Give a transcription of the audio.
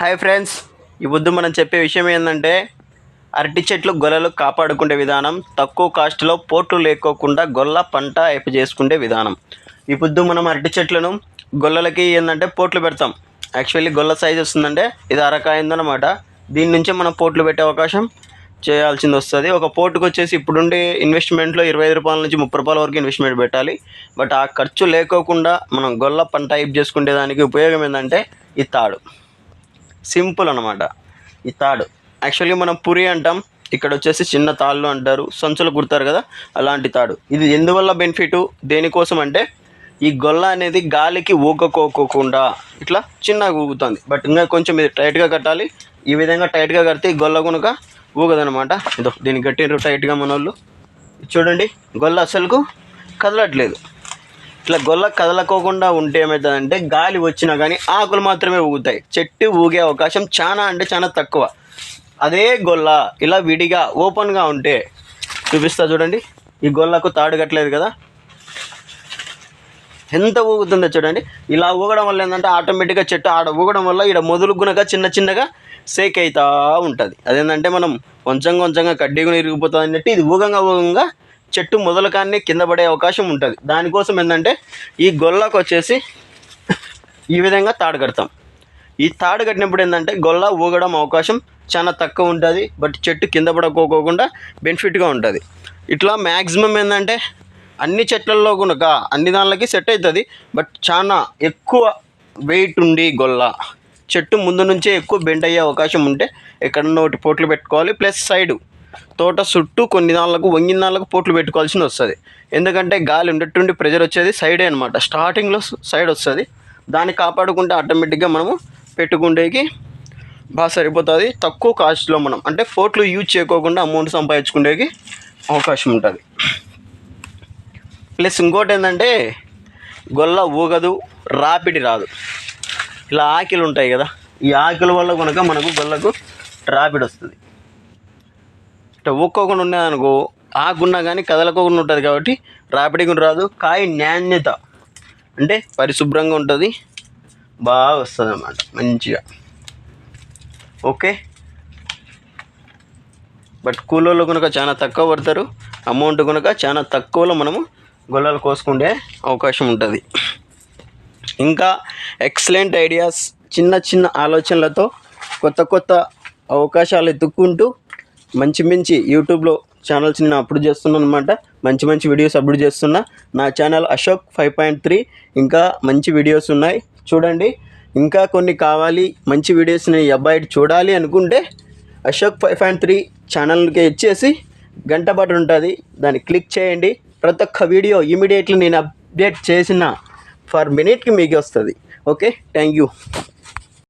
Hi friends ఈ పొద్దు మనం చెప్పే విషయం ఏంటంటే అరటి చెట్లు గొల్లలు కాపాడుకునే విధానం తక్కువ కాస్ట్లో పోట్లు లేకోకుండా గొల్ల పంట ఎప్పు చేసుకునే విధానం. ఈ పొద్దు మనం అరటి చెట్లను గొల్లలకి ఏంటంటే పోట్లు పెడతాం. యాక్చువల్లీ గొల్ల సైజ్ వస్తుందంటే ఇది అరకాయిందనమాట. దీని నుంచే మనం పోట్లు పెట్టే అవకాశం చేయాల్సింది వస్తుంది. ఒక పోటుకు వచ్చేసి ఇప్పుడుండే ఇన్వెస్ట్మెంట్లో ఇరవై ఐదు రూపాయల నుంచి ముప్పై రూపాయల వరకు ఇన్వెస్ట్మెంట్ పెట్టాలి. బట్ ఆ ఖర్చు లేకోకుండా మనం గొల్ల పంట టైప్ చేసుకునే దానికి ఉపయోగం ఏంటంటే ఈ తాడు. సింపుల్ అనమాట ఈ తాడు. యాక్చువల్లీ మనం పురి అంటాం. ఇక్కడ వచ్చేసి చిన్న తాళ్ళు అంటారు. సంచులు కుడతారు కదా అలాంటి తాడు. ఇది ఎందువల్ల బెనిఫిట్ దేనికోసం అంటే ఈ గొల్ల అనేది గాలికి ఊగకోకోకుండా ఇట్లా చిన్నగా ఊగుతుంది. బట్ ఇంకా కొంచెం ఇది టైట్గా కట్టాలి. ఈ విధంగా టైట్గా కడితే ఈ గొల్ల కనుక ఊగదనమాట ఇదో దీన్ని కట్టిండ్రు టైట్గా మన వాళ్ళు చూడండి గొల్ల అసలుకు కదలట్లేదు. ఇట్లా గొల్ల కదలకోకుండా ఉంటే ఏమవుతుందంటే గాలి వచ్చినా కానీ ఆకులు మాత్రమే ఊగుతాయి. చెట్టు ఊగే అవకాశం చాలా అంటే చాలా తక్కువ. అదే గొల్ల ఇలా విడిగా ఓపెన్గా ఉంటే చూపిస్తా చూడండి. ఈ గొల్లకు తాడు కట్టలేదు కదా? ఎంత ఊగుతుందో చూడండి. ఇలా ఊగడం వల్ల ఏంటంటే ఆటోమేటిక్గా చెట్టు ఆడ ఊగడం వల్ల ఇక్కడ మొదలు గునక చిన్న చిన్నగా సేక్ అవుతూ ఉంటుంది. అదేంటంటే మనం కొంచెం కొంచెంగా కడ్డీగా ఇరిగిపోతుంది అన్నట్టు ఇది ఊగంగా ఊగంగా చెట్టు మొదలు కానీ కింద పడే అవకాశం ఉంటుంది. దానికోసం ఏంటంటే ఈ గొల్లకు వచ్చేసి ఈ విధంగా తాడు కడతాం. ఈ తాడు కట్టినప్పుడు ఏంటంటే గొల్ల ఊగడం అవకాశం చాలా తక్కువ ఉంటుంది బట్ చెట్టు కింద పడకోకుండా బెనిఫిట్గా ఉంటుంది. ఇట్లా మ్యాక్సిమం ఏంటంటే అన్ని చెట్లలో కనుక అన్ని దానిలకి సెట్ అవుతుంది బట్ చాలా ఎక్కువ వెయిట్ ఉండి గొల్ల. చెట్టు ముందు నుంచే ఎక్కువ బెండ్ అయ్యే అవకాశం ఉంటే ఎక్కడన్నా ఒకటి పోట్లు పెట్టుకోవాలి ప్లస్ సైడు తోట చుట్టూ కొన్ని దానిలకు వంగిన దానిలకు పోట్లు పెట్టుకోవాల్సింది వస్తుంది. ఎందుకంటే గాలి ఉండేటువంటి ప్రెజర్ వచ్చేది సైడే అనమాట స్టార్టింగ్లో సైడ్ వస్తుంది. దాన్ని కాపాడుకుంటే ఆటోమేటిక్గా మనము పెట్టుకుంటేకి బాగా సరిపోతుంది. తక్కువ కాస్ట్లో మనం అంటే పోట్లు యూజ్ చేయకోకుండా అమౌంట్ సంపాదించుకునేకి అవకాశం ఉంటుంది. ప్లస్ ఇంకోటి ఏంటంటే గొల్ల ఊగదు రాపిడి రాదు. ఇలా ఆకిలు ఉంటాయి కదా ఈ ఆకిల వల్ల కనుక మనకు గొల్లకు రాపిడి వస్తుంది ఇట్లా ఊక్కోకుండా ఉన్నదనుకో ఆకున్నా కానీ కదలకోకుండా ఉంటుంది కాబట్టి రాపిడి రాదు. కాయ నాణ్యత. అంటే పరిశుభ్రంగా ఉంటుంది. బాగా వస్తుంది అన్నమాట మంచిగా. ఓకే? బట్ కూలోళ్ళు కనుక చాలా తక్కువ పడతారు. అమౌంట్ కనుక చాలా తక్కువలో మనము గొల్లలు కోసుకుంటే అవకాశం ఉంటుంది. ఇంకా ఎక్సలెంట్ ఐడియాస్ చిన్న చిన్న ఆలోచనలతో కొత్త కొత్త అవకాశాలు ఎత్తుక్కుంటూ మంచి మంచి యూట్యూబ్లో ఛానల్స్ నేను అప్లోడ్ చేస్తున్నాను అనమాట మంచి మంచి వీడియోస్ అప్లోడ్ చేస్తున్నా. నా channel Ashok five point three. ఇంకా మంచి వీడియోస్ ఉన్నాయి. చూడండి. ఇంకా కొన్ని కావాలి. మంచి వీడియోస్ నేను అబ్బాయి చూడాలి అనుకుంటే అశోక్ ఫైవ్ పాయింట్ త్రీ ఛానల్కి ఇచ్చేసి గంట బటన్ ఉంటుంది. దాన్ని క్లిక్ చేయండి. ప్రతి ఒక్క వీడియో ఇమీడియట్లీ నేను అప్డేట్ చేసిన ఫర్ మినిట్కి మీకు వస్తుంది. Okay thank you